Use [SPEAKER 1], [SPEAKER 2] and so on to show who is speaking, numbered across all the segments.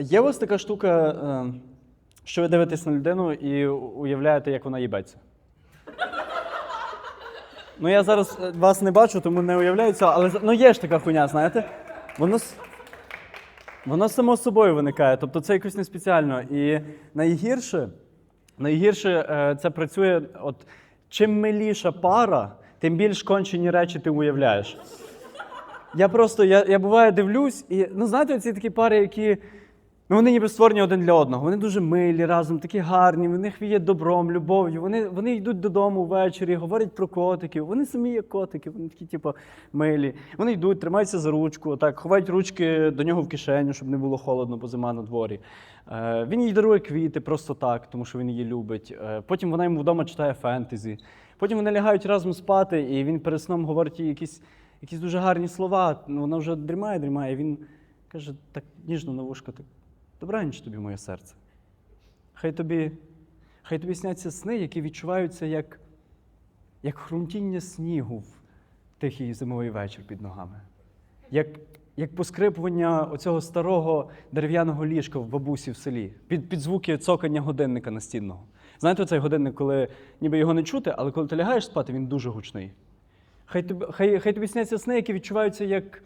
[SPEAKER 1] Є у вас така штука, е, що ви дивитесь на людину і уявляєте, як вона їбеться? Ну, я зараз е, вас не бачу, тому не уявляю цього, але ну, є ж така хуйня, знаєте? Воно, воно само собою виникає, тобто це якось не спеціально. І найгірше, найгірше е, це працює, от чим миліша пара, тим більш кончені речі ти уявляєш. Я просто, я, я буває дивлюсь, і ну знаєте, ці такі пари, які ну, вони ніби створені один для одного. Вони дуже милі разом, такі гарні, в них віє добром, любов'ю. Вони, вони йдуть додому ввечері, говорять про котиків. Вони самі є котики, вони такі, типу, милі. Вони йдуть, тримаються за ручку, так, ховають ручки до нього в кишеню, щоб не було холодно, бо зима на дворі. Е, він їй дарує квіти просто так, тому що він її любить. Е, потім вона йому вдома читає фентезі. Потім вони лягають разом спати, і він перед сном говорить їй якісь якісь дуже гарні слова. Ну, вона вже дрімає, дрімає. І він каже, так ніжно на вушко, так добраніч тобі, моє серце. Хай тобі, хай тобі сняться сни, які відчуваються як, як хрумтіння снігу в тихий зимовий вечір під ногами. Як, як поскрипування оцього старого дерев'яного ліжка в бабусі в селі, під, під звуки цокання годинника настінного. Знаєте, цей годинник, коли ніби його не чути, але коли ти лягаєш спати, він дуже гучний. Хай тобі, хай, хай тобі сняться сни, які відчуваються як,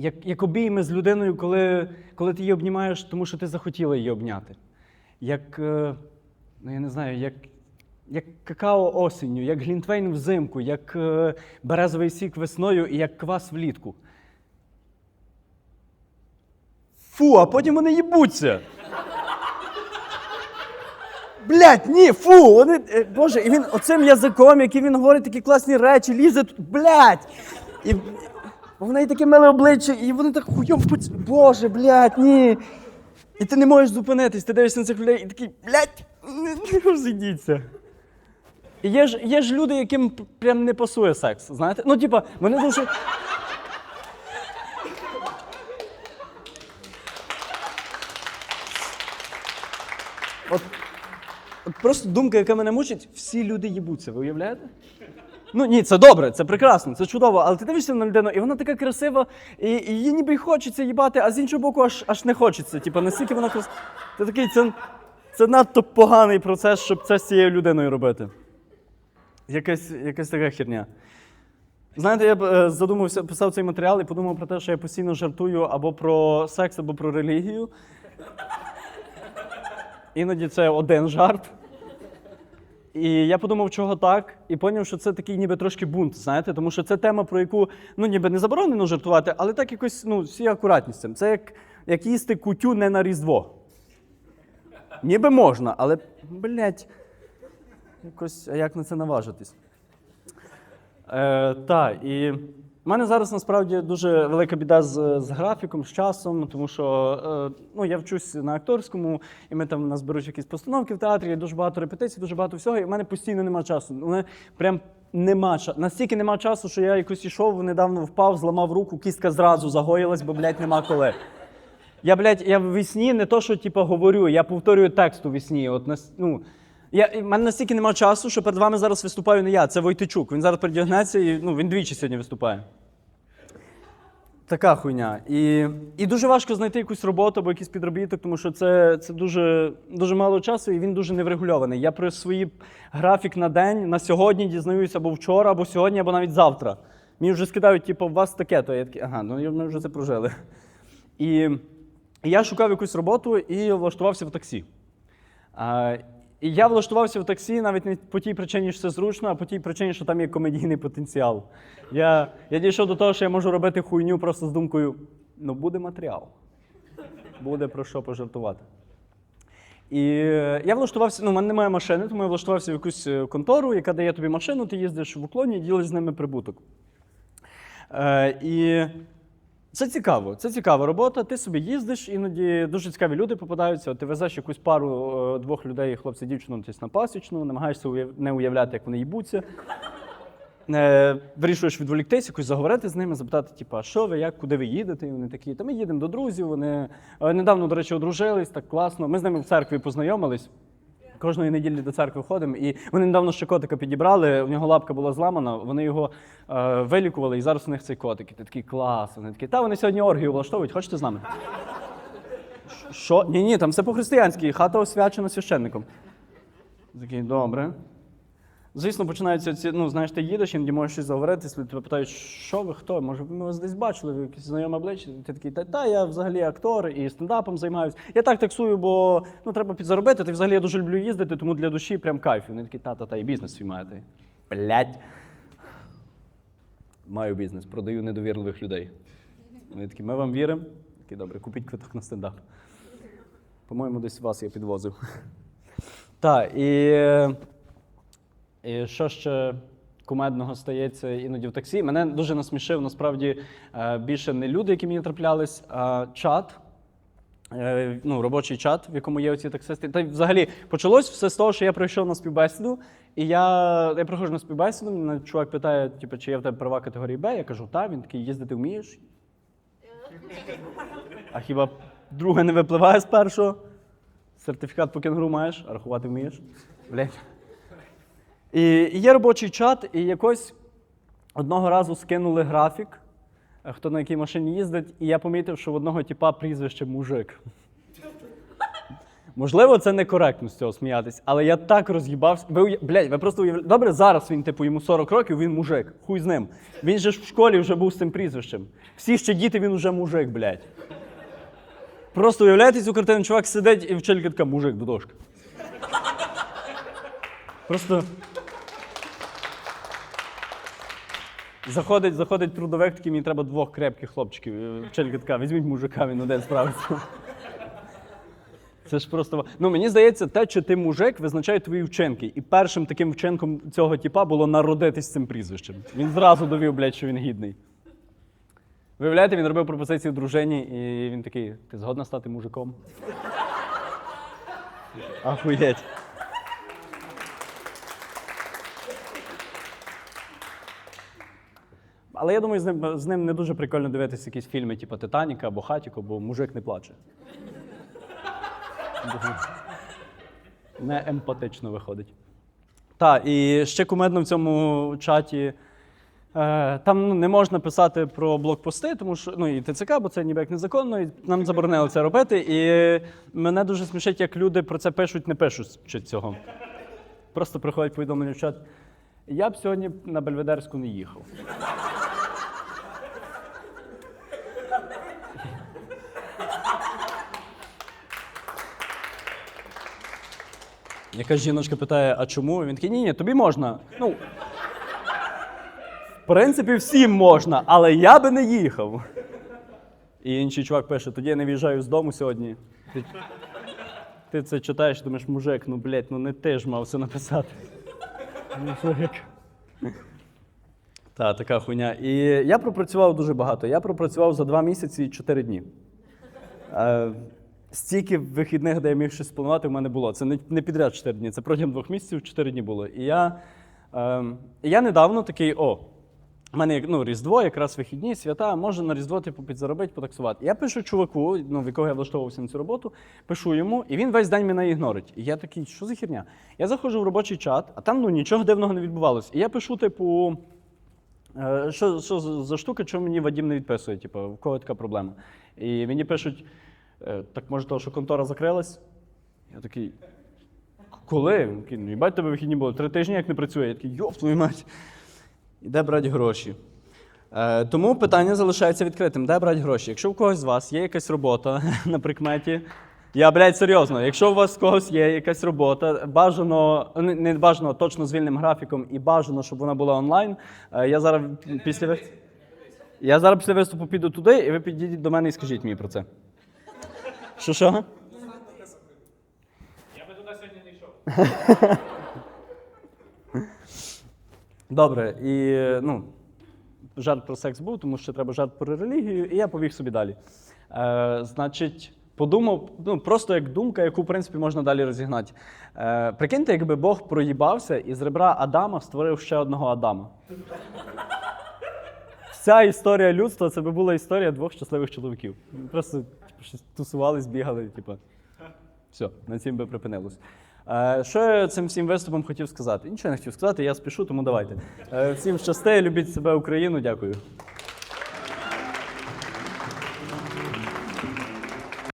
[SPEAKER 1] як, як обійми з людиною, коли, коли ти її обнімаєш, тому що ти захотіла її обняти. Як, е, ну я не знаю, як, як какао осінню, як глінтвейн взимку, як е, березовий сік весною і як квас влітку. Фу, а потім вони їбуться. Блять, ні, фу! Вони, е, Боже, і він оцим язиком, який він говорить такі класні речі, лізе тут, блять! І в неї таке миле обличчя, і вони так хуйом поць... Боже, блять, ні. І ти не можеш зупинитись, ти дивишся на цих людей і такий, блять, розійдіться. І є ж, є ж люди, яким прям не пасує секс, знаєте? Ну, типа, вони дуже. От, от просто думка, яка мене мучить, всі люди їбуться, ви уявляєте? Ну ні, це добре, це прекрасно, це чудово, але ти дивишся на людину, і вона така красива, і, і їй ніби й хочеться їбати, а з іншого боку, аж, аж не хочеться. Типа, настільки вона красива. Ти такий, це, це надто поганий процес, щоб це з цією людиною робити. Якась, якась така херня. Знаєте, я б е, задумався, писав цей матеріал і подумав про те, що я постійно жартую або про секс, або про релігію. Іноді це один жарт. І я подумав, чого так, і зрозумів, що це такий ніби трошки бунт, знаєте, тому що це тема, про яку ну ніби не заборонено жартувати, але так якось ну, всі акуратні. Це як, як їсти кутю не на Різдво. Ніби можна, але, блядь, якось, а як на це наважитись? Е, так, і в мене зараз насправді дуже велика біда з, з графіком, з часом, тому що е, ну, я вчусь на акторському, і ми там нас беруть якісь постановки в театрі, дуже багато репетицій, дуже багато всього, і в мене постійно нема часу. У мене прям нема часу. Настільки нема часу, що я якось ішов, недавно впав, зламав руку, кістка зразу загоїлась, бо, блядь, нема коли. Я, блядь, я в вісні не то, що типу, говорю, я повторюю текст у вісні. От, ну, я, в мене настільки немає часу, що перед вами зараз виступаю не я, це Войтичук. Він зараз передягнеться і ну, він двічі сьогодні виступає. Така хуйня. І, і дуже важко знайти якусь роботу або якийсь підробіток, тому що це, це дуже, дуже мало часу і він дуже неврегульований. Я про свій графік на день на сьогодні дізнаюся або вчора, або сьогодні, або навіть завтра. Мені вже скидають, типу, у вас таке, то я такий, ага, ну ми вже це прожили. І, і я шукав якусь роботу і влаштувався в таксі. А, і я влаштувався в таксі навіть не по тій причині, що це зручно, а по тій причині, що там є комедійний потенціал. Я, я дійшов до того, що я можу робити хуйню просто з думкою: ну, буде матеріал. Буде про що пожартувати. І е, я влаштувався, ну, в мене немає машини, тому я влаштувався в якусь е, контору, яка дає тобі машину, ти їздиш в уклоні і ділиш з ними прибуток. Е, і це цікаво, це цікава робота. Ти собі їздиш, іноді дуже цікаві люди попадаються. От ти везеш якусь пару е, двох людей, хлопця, дівчину десь на пасічну, намагаєшся не уявляти, як вони їбуться. Е, вирішуєш відволіктись, якось заговорити з ними, запитати, типу, а що ви, як, куди ви їдете? І вони такі, та ми їдемо до друзів. Вони е, недавно, до речі, одружились, так класно. Ми з ними в церкві познайомились. Кожної неділі до церкви ходимо, і вони недавно ще котика підібрали. У нього лапка була зламана, вони його е, вилікували, і зараз у них цей котик. І ти такий клас. Вони такі, та вони сьогодні оргію влаштовують, хочете з нами? Що? Ні, ні, там все по-християнськи, хата освячена священником. Такий, добре. Звісно, починаються ці, ну, знаєш, ти їдеш, іноді можеш щось заговорити, тебе питають, що ви хто? Може, ми вас десь бачили, ви якісь знайоме обличчя? Ти такий, та, та я взагалі актор і стендапом займаюся. Я так таксую, бо ну, треба підзаробити. Ти взагалі я дуже люблю їздити, тому для душі прям кайф. Вони такі, та, та, та, і бізнес свій маєте. Блять. Маю бізнес, продаю недовірливих людей. Вони такі, ми вам віримо. Такий, добре, купіть квиток на стендап. По-моєму, десь вас я підвозив. Так, і, і що ще кумедного стається іноді в таксі? Мене дуже насмішив насправді е, більше не люди, які мені траплялись, а чат. Е, Ну, робочий чат, в якому є оці таксисти. Та взагалі почалось все з того, що я прийшов на співбесіду, і я, я приходжу на співбесіду, мене чувак питає, типу, чи є в тебе права категорії Б. Я кажу, так, він такий, їздити вмієш? А хіба друге не випливає з першого? Сертифікат по кенгуру маєш, а рахувати вмієш? Блять. І, є робочий чат, і якось одного разу скинули графік, е, хто на якій машині їздить, і я помітив, що в одного типа прізвище мужик. Можливо, це некоректно з цього сміятись, але я так роз'їбався. Ви, блядь, ви просто уявляєте. Добре, зараз він, типу, йому 40 років, він мужик. Хуй з ним. Він же ж в школі вже був з цим прізвищем. Всі ще діти, він уже мужик, блядь. Просто уявляєте цю картину, чувак сидить і вчителька така мужик до дошки. Просто. Заходить, заходить трудовик, такий, мені треба двох крепких хлопчиків. І Вчителька така, візьміть мужика, він один справиться. Це ж просто. Ну мені здається, те, чи ти мужик, визначає твої вчинки. І першим таким вчинком цього типа було народитись цим прізвищем. Він зразу довів, блядь, що він гідний. Виявляєте, він робив пропозицію дружині, і він такий: ти згодна стати мужиком? Ахуєть. Але я думаю, з ним, з ним не дуже прикольно дивитися якісь фільми, типу Титаніка або Хатіко, бо мужик не плаче. Не емпатично виходить. Так, і ще кумедно в цьому чаті. Е, там ну, не можна писати про блокпости, тому що ну і ТЦК, бо це ніби як незаконно, і нам заборонили це робити. І мене дуже смішить, як люди про це пишуть, не пишуть цього. Просто приходять повідомлення в чат. Я б сьогодні на Бельведерську не їхав. Якась жіночка питає, а чому? Він такий, ні, ні, тобі можна. Ну, в принципі, всім можна, але я би не їхав. І інший чувак пише: тоді я не в'їжджаю з дому сьогодні. Ти, ти це читаєш, думаєш, мужик, ну блядь, ну не ти ж мав це написати. Мужик. Та, така хуйня. І я пропрацював дуже багато. Я пропрацював за два місяці і чотири дні. Е, стільки вихідних, де я міг щось спланувати, в мене було. Це не, підряд 4 дні, це протягом двох місяців 4 дні було. І я, е, я недавно такий, о, в мене ну, Різдво, якраз вихідні, свята, може на Різдво типу, підзаробити, потаксувати. Я пишу чуваку, ну, в якого я влаштовувався на цю роботу, пишу йому, і він весь день мене ігнорить. І я такий, що за херня? Я заходжу в робочий чат, а там ну, нічого дивного не відбувалося. І я пишу, типу. Е, Що, що за штука, чому мені Вадім не відписує? Типу, в кого така проблема? І мені пишуть: так може, того, що контора закрилась? Я такий. Коли? Він такий, ну, їбать тебе вихідні були. Три тижні як не працює. Я такий, йоп, твою мать. Іде брати гроші. Е, тому питання залишається відкритим. Де брати гроші? Якщо у когось з вас є якась робота на прикметі, я, блядь, серйозно, якщо у вас в когось є якась робота, бажано, не, не бажано точно з вільним графіком і бажано, щоб вона була онлайн. е, Я зараз після я зараз після виступу піду туди, і ви підійдіть до мене і скажіть мені про це. Що що?
[SPEAKER 2] Я би туди сьогодні не йшов.
[SPEAKER 1] Добре, і ну, жарт про секс був, тому що треба жарт про релігію, і я побіг собі далі. Е, значить, подумав, ну просто як думка, яку в принципі можна далі розігнати. Е, прикиньте, якби Бог проїбався і з ребра Адама створив ще одного Адама. Вся історія людства це би була історія двох щасливих чоловіків. Просто типу, тусувались, бігали, типу. Все, на цім би припинилось. Е, що я цим всім виступом хотів сказати? Нічого не хотів сказати, я спішу, тому давайте. Е, всім щасти, любіть себе, Україну, дякую.